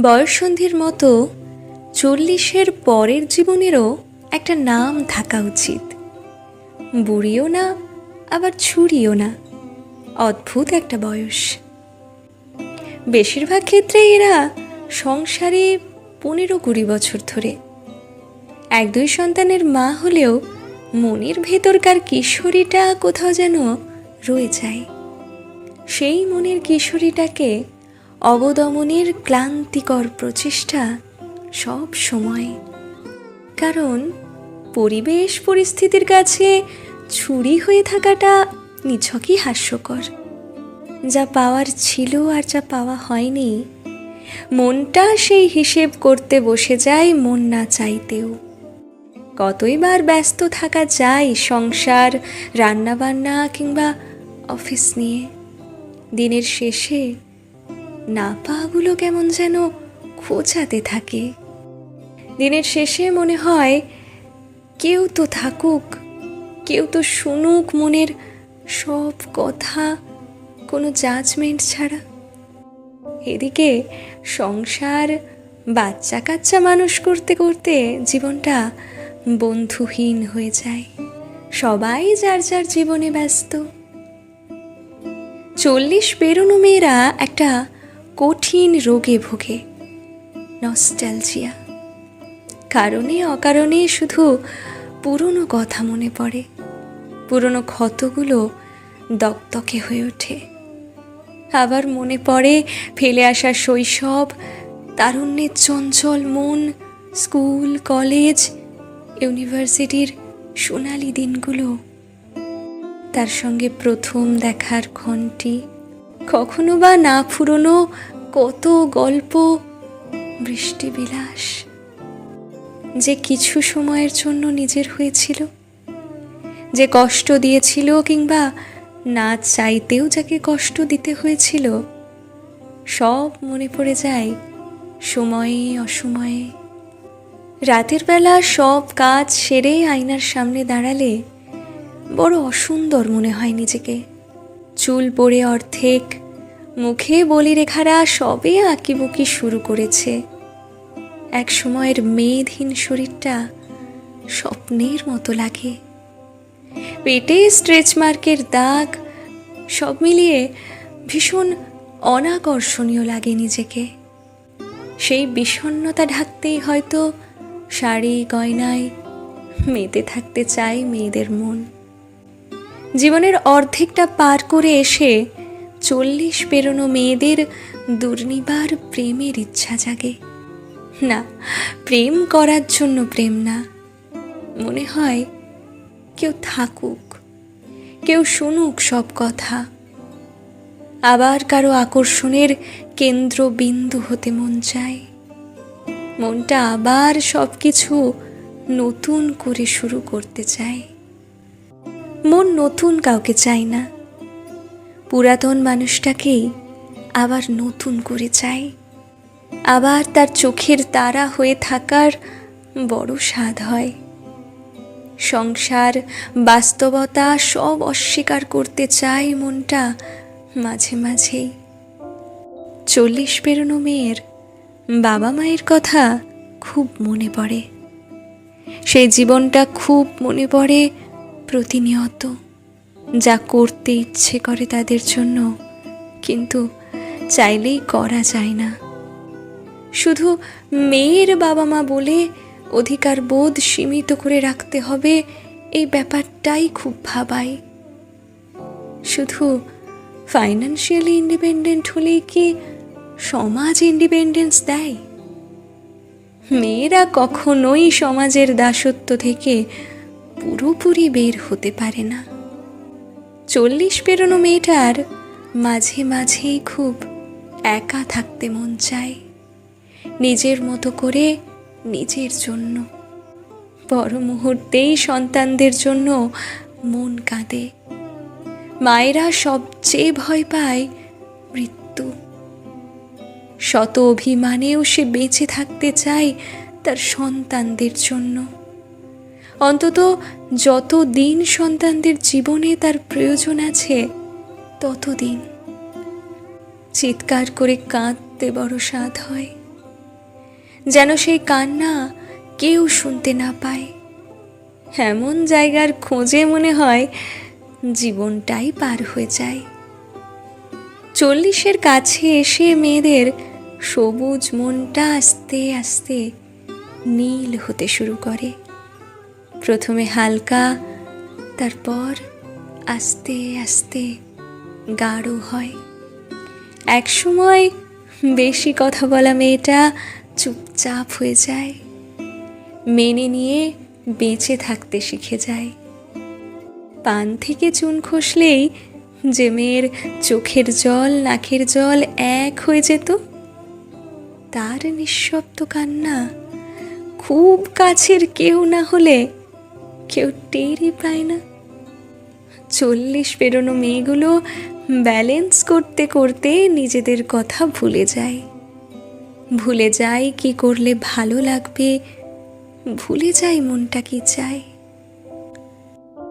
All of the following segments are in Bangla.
বয়ঃসন্ধির মতো চল্লিশের পরের জীবনেরও একটা নাম থাকা উচিত। বুড়িও না, আবার ছুরিও না। অদ্ভুত একটা বয়স। বেশিরভাগ ক্ষেত্রে এরা সংসারে পনেরো কুড়ি বছর ধরে। এক দুই সন্তানের মা হলেও মনের ভেতরকার কিশোরীটা কোথাও যেন রয়ে যায়। সেই মনের কিশোরীটাকে অবদমনের ক্লান্তিকর প্রচেষ্টা সব সময়। কারণ পরিবেশ পরিস্থিতির কাছে ছুরি হয়ে থাকাটা নিছকই হাস্যকর। যা পাওয়ার ছিল আর যা পাওয়া হয়নি, মনটা সেই হিসেব করতে বসে যায় মন না চাইতেও। কতইবার ব্যস্ত থাকা যায় সংসার, রান্নাবান্না কিংবা অফিস নিয়ে। দিনের শেষে না পাগুলো কেমন যেন খোঁচাতে থাকে। দিনের শেষে মনে হয়, কেউ তো থাকুক, কেউ তো শুনুক মনের সব কথা, কোনো জাজমেন্ট ছাড়া। এদিকে সংসার বাচ্চা কাচ্চা মানুষ করতে করতে জীবনটা বন্ধুহীন হয়ে যায়। সবাই যার যার জীবনে ব্যস্ত। চল্লিশ পেরোনো মেয়েরা একটা কঠিন রোগে ভোগে। নস্টালজিয়া। কারণে অকারণে শুধু পুরনো কথা মনে পড়ে। পুরনো ক্ষতগুলো দকদকে হয়ে ওঠে। আবার মনে পড়ে ফেলে আসা শৈশব, তারুণ্যের চঞ্চল মন, স্কুল, কলেজ, ইউনিভার্সিটির সোনালি দিনগুলো। তার সঙ্গে প্রথম দেখার ঘন্টি কখনো বা না ফুরনো কত গল্প বৃষ্টি বিলাস যে কিছু সময়ের জন্য নিজের হয়েছিল, যে কষ্ট দিয়েছিল কিংবা না চাইতেও যাকে কষ্ট দিতে হয়েছিল, সব মনে পড়ে যায় সময়ে অসময়ে। রাতের বেলা সব কাজ সেরে আয়নার সামনে দাঁড়ালে বড় অসুন্দর মনে হয় নিজেকে। চুল পড়ে অর্ধেক মুখে বলি রেখারা সবে আঁকিবুকি শুরু করেছে। এক সময়ের মেদহীন শরীরটা স্বপ্নের মতো লাগে। পেটে স্ট্রেচ মার্কের দাগ, সব মিলিয়ে ভীষণ অনাকর্ষণীয় লাগে নিজেকে। সেই বিষণ্ণতা ঢাকতেই হয়তো শাড়ি, গয়নায় মেতে থাকতে চায় মেয়েদের মন। জীবনের অর্ধেকটা পার করে এসে চল্লিশ পেরোনো মেয়েদের দুর্নিবার প্রেমের ইচ্ছা জাগে। না, প্রেম করার জন্য প্রেম না। মনে হয় কেউ থাকুক, কেউ শুনুক সব কথা। আবার কারও আকর্ষণের কেন্দ্রবিন্দু হতে মন চায়। মনটা আবার সব কিছু নতুন করে শুরু করতে চায়। মন নতুন কাউকে চায় না। পুরাতন মানুষটাকেই আবার নতুন করে চায় আবার তার চোখের তারা হয়ে থাকার বড় স্বাদ হয়। সংসার, বাস্তবতা সব অস্বীকার করতে চায় মনটা মাঝে মাঝেই। চল্লিশ পেরোনো মেয়ের বাবা মায়ের কথা খুব মনে পড়ে। সেই জীবনটা খুব মনে পড়ে প্রতিনিয়ত। যা করতে ইচ্ছে করে তাদের জন্য, কিন্তু চাইলেই করা যায় না। শুধু মেয়ের বাবা মা বলে অধিকার বোধ সীমিত করে রাখতে হবে, এই ব্যাপারটাই খুব ভাবায়। শুধু ফাইন্যান্সিয়ালি ইন্ডিপেন্ডেন্ট হলেই কি সমাজ ইন্ডিপেন্ডেন্স দেয়? মেয়েরা কখনোই সমাজের দাসত্ব থেকে পুরোপুরি বের হতে পারে না। চল্লিশ পেরোনো মেয়েটার মাঝে মাঝেই খুব একা থাকতে মন চায়। নিজের মতো করে নিজের জন্য। বড় মুহূর্তেই সন্তানদের জন্য মন কাঁদে। মায়েরা সবচেয়ে ভয় পায় মৃত্যু। শত অভিমানেও সে বেঁচে থাকতে চায় তার সন্তানদের জন্য। অন্তত যত দিন সন্তানদের জীবনে তার প্রয়োজন আছে, ততদিন। চিৎকার করে কাঁদতে বড় স্বাদ হয়। যেন সেই কান্না কেউ শুনতে না পায়। এমন জায়গার খোঁজে মনে হয় জীবনটাই পার হয়ে যায়। চল্লিশের কাছে এসে মেয়েদের সবুজ মনটা আস্তে আস্তে নীল হতে শুরু করে। প্রথমে হালকা, তারপর আস্তে আস্তে গাঢ় হয়। একসময় বেশি কথা বলা মেয়েটা চুপচাপ হয়ে যায়, মেনে নিয়ে বেঁচে থাকতে শিখে যায়। পান থেকে চুন খসলেই যে মেয়ের চোখের জল, নাকের জল এক হয়ে যেত, তার নিঃশব্দ কান্না খুব কাছের কেউ না হলে কেউ টেরই পায় না। চল্লিশ পেরোনো মেয়েগুলো ব্যালেন্স করতে করতে নিজেদের কথা ভুলে যায়। ভুলে যায় কি করলে ভালো লাগবে, ভুলে যায় মনটা কি চায়।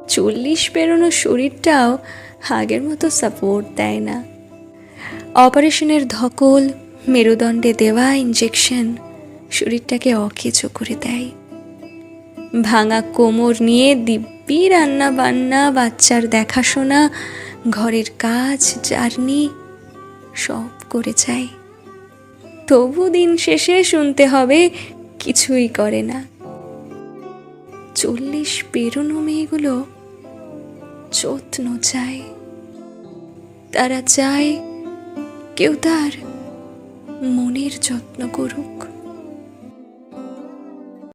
চল্লিশ পেরোনো শরীরটাও আগের মতো সাপোর্ট দেয় না। অপারেশনের ধকল, মেরুদণ্ডে দেওয়া ইঞ্জেকশন শরীরটাকে অকেচো করে দেয়। ভাঙা কোমর নিয়ে দিব্যি রান্না বান্না বাচ্চার দেখাশোনা, ঘরের কাজ, জার্নি, সব করে যায় তবু দিন শেষে শুনতে হবে, কিছুই করে না। চল্লিশ পেরোনো মেয়েগুলো যত্ন চায়। তারা চায়, কেউ তার মনের যত্ন করুক।